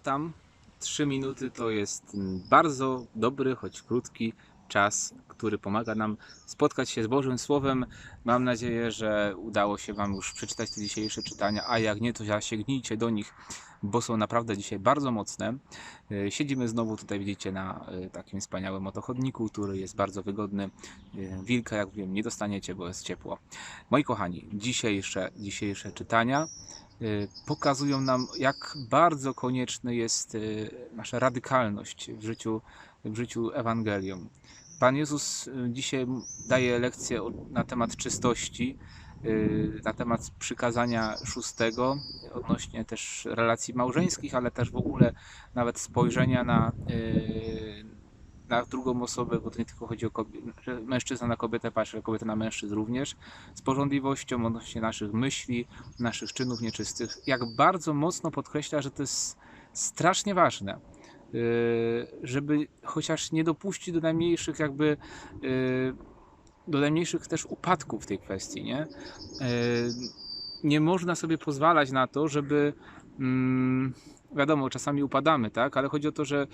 tam. Trzy minuty to jest bardzo dobry, choć krótki czas, który pomaga nam spotkać się z Bożym Słowem. Mam nadzieję, że udało się Wam już przeczytać te dzisiejsze czytania, a jak nie, to sięgnijcie do nich, bo są naprawdę dzisiaj bardzo mocne. E, Siedzimy znowu tutaj, widzicie, na e, takim wspaniałym otochodniku, który jest bardzo wygodny. E, Wilka, jak wiem, nie dostaniecie, bo jest ciepło. Moi kochani, dzisiejsze, dzisiejsze czytania pokazują nam, jak bardzo konieczna jest y, nasza radykalność w życiu, w życiu Ewangelium. Pan Jezus y, dzisiaj daje lekcję na temat czystości, y, na temat przykazania szóstego, odnośnie też relacji małżeńskich, ale też w ogóle nawet spojrzenia na, y, na drugą osobę, bo to nie tylko chodzi o kobietę, że mężczyzna na kobietę patrzy, ale kobieta na mężczyzn również, z porządliwością odnośnie naszych myśli, naszych czynów nieczystych, jak bardzo mocno podkreśla, że to jest strasznie ważne, yy, żeby chociaż nie dopuścić do najmniejszych jakby yy, do najmniejszych też upadków w tej kwestii, nie? Yy, Nie można sobie pozwalać na to, żeby mm, wiadomo, czasami upadamy, tak? Ale chodzi o to, że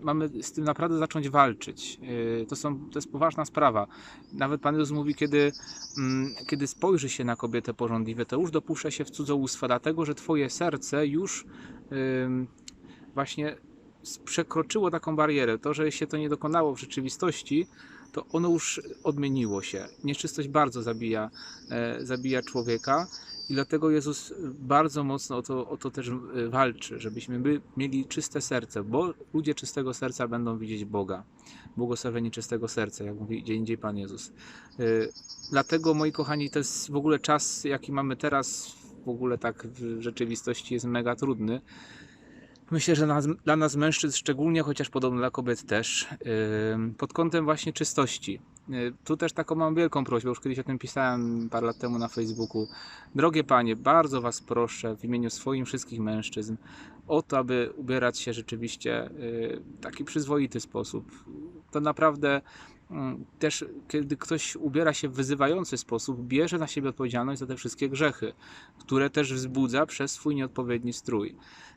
mamy z tym naprawdę zacząć walczyć. Yy, To, są, to jest poważna sprawa. Nawet Pan Jezus mówi, kiedy mm, kiedy spojrzy się na kobietę porządliwe, to już dopuszcza się w cudzołóstwa, dlatego że Twoje serce już właśnie przekroczyło taką barierę. To, że się to nie dokonało w rzeczywistości, to ono już odmieniło się. Nieczystość bardzo zabija, e, zabija człowieka. I dlatego Jezus bardzo mocno o to, o to też e, walczy, żebyśmy my mieli czyste serce, bo ludzie czystego serca będą widzieć Boga. Błogosławieni czystego serca, jak mówi gdzie indziej Pan Jezus. E, Dlatego, moi kochani, to jest w ogóle czas, jaki mamy teraz, w ogóle tak w rzeczywistości jest mega trudny. Myślę, że nas, dla nas mężczyzn szczególnie, chociaż podobno dla kobiet też, yy, pod kątem właśnie czystości. Yy, Tu też taką mam wielką prośbę, już kiedyś o tym pisałem parę lat temu na Facebooku. Drogie panie, bardzo was proszę w imieniu swoim wszystkich mężczyzn o to, aby ubierać się rzeczywiście yy, w taki przyzwoity sposób. To naprawdę Mm, też kiedy ktoś ubiera się w wyzywający sposób, bierze na siebie odpowiedzialność za te wszystkie grzechy, które też wzbudza przez swój nieodpowiedni strój.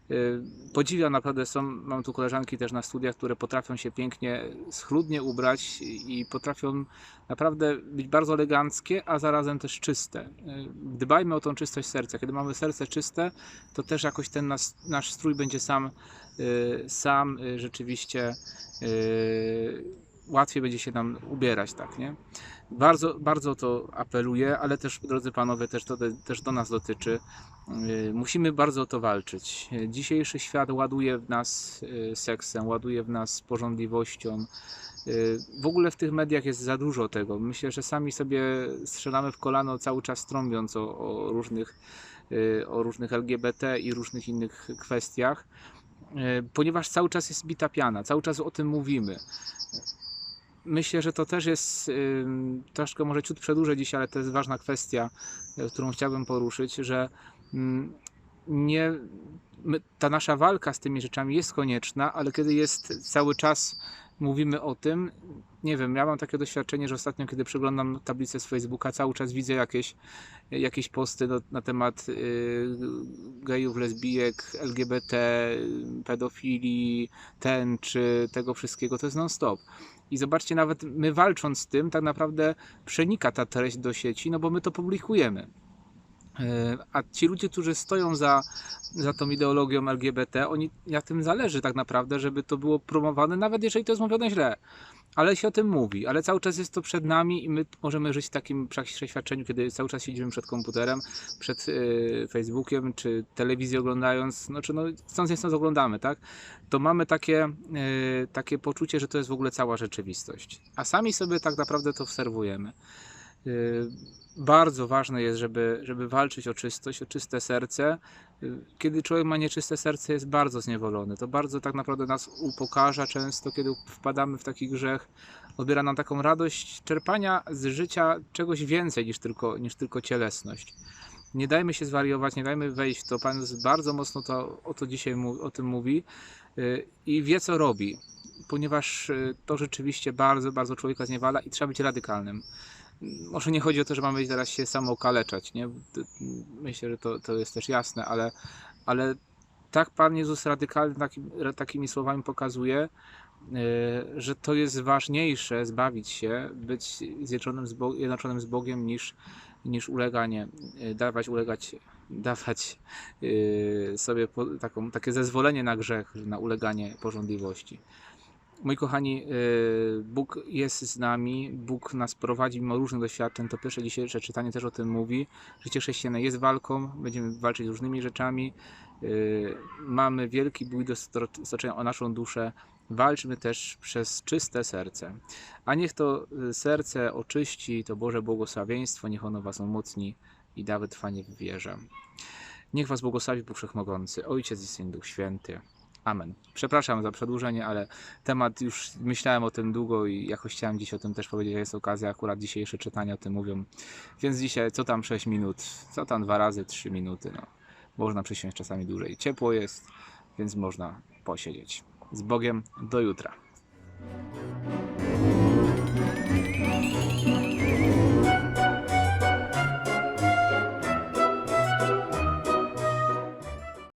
Yy, Podziwiam naprawdę, są, mam tu koleżanki też na studiach, które potrafią się pięknie, schludnie ubrać i potrafią naprawdę być bardzo eleganckie, a zarazem też czyste. Yy, Dbajmy o tą czystość serca. Kiedy mamy serce czyste, to też jakoś ten nas, nasz strój będzie sam, yy, sam rzeczywiście łatwiej będzie się nam ubierać, tak, nie? Bardzo, bardzo to apeluję, ale też, drodzy panowie, też to też do nas dotyczy. Yy, Musimy bardzo o to walczyć. Dzisiejszy świat ładuje w nas yy, seksem, ładuje w nas porządliwością. Yy, W ogóle w tych mediach jest za dużo tego. Myślę, że sami sobie strzelamy w kolano cały czas trąbiąc o, o różnych, o różnych LGBT i różnych innych kwestiach, ponieważ cały czas jest bita piana, cały czas o tym mówimy myślę, że to też jest troszkę może ciut przedłużę dzisiaj, ale to jest ważna kwestia, y, którą chciałbym poruszyć, że nie, my, ta nasza walka z tymi rzeczami jest konieczna, ale kiedy jest cały czas mówimy o tym, nie wiem, ja mam takie doświadczenie, że ostatnio, kiedy przeglądam tablicę z Facebooka, cały czas widzę jakieś, jakieś posty na, na temat y, gejów, lesbijek, LGBT, pedofilii, tęczy, tego wszystkiego, to jest non-stop. I zobaczcie, nawet my walcząc z tym, tak naprawdę przenika ta treść do sieci, no bo my to publikujemy. E, A ci ludzie, którzy stoją za, za tą ideologią LGBT, oni na tym zależy tak naprawdę, żeby to było promowane, nawet jeżeli to jest mówione źle. Ale się o tym mówi, ale cały czas jest to przed nami i my możemy żyć w takim przeświadczeniu, kiedy cały czas siedzimy przed komputerem, przed e, Facebookiem, czy telewizję oglądając, no czy no, chcąc nie chcąc oglądamy, tak? To mamy takie, e, takie poczucie, że to jest w ogóle cała rzeczywistość. A sami sobie tak naprawdę to obserwujemy. E, bardzo ważne jest, żeby, żeby walczyć o czystość, o czyste serce. Kiedy człowiek ma nieczyste serce, jest bardzo zniewolony. To bardzo tak naprawdę nas upokarza często, kiedy wpadamy w taki grzech. Odbiera nam taką radość czerpania z życia czegoś więcej niż tylko, niż tylko cielesność. Nie dajmy się zwariować, nie dajmy wejść w to. Pan bardzo mocno to, o to dzisiaj o tym mówi yy, i wie, co robi, ponieważ to rzeczywiście bardzo, bardzo człowieka zniewala i trzeba być radykalnym może nie chodzi o to, że mamy teraz się samo okaleczać, nie? Myślę, że to, to jest też jasne, ale, ale tak Pan Jezus radykalnie takim, takimi słowami pokazuje, y, że to jest ważniejsze zbawić się, być zjednoczonym z, Bo- zjednoczonym z Bogiem niż, niż uleganie, y, dawać ulegać, dawać y, sobie taką, takie zezwolenie na grzech, na uleganie porządliwości. Moi kochani, y, Bóg jest z nami, Bóg nas prowadzi mimo różnych doświadczeń. To pierwsze dzisiejsze czytanie też o tym mówi. Życie chrześcijane jest walką, będziemy walczyć z różnymi rzeczami. Y, Mamy wielki bój do stoczenia o naszą duszę. Walczmy też przez czyste serce. A niech to y, serce oczyści, to Boże błogosławieństwo, niech ono Was umocni i da wytrwanie w wierze. Niech Was błogosławi Bóg Wszechmogący, Ojciec i Syn, Duch Święty. Amen. Przepraszam za przedłużenie, ale temat już myślałem o tym długo i jakoś chciałem dziś o tym też powiedzieć, jest okazja, akurat dzisiejsze czytania o tym mówią. Więc dzisiaj co tam 6 minut, co tam dwa razy 3 minuty, no. Można przysiąść czasami dłużej. Ciepło jest, więc można posiedzieć. Z Bogiem do jutra.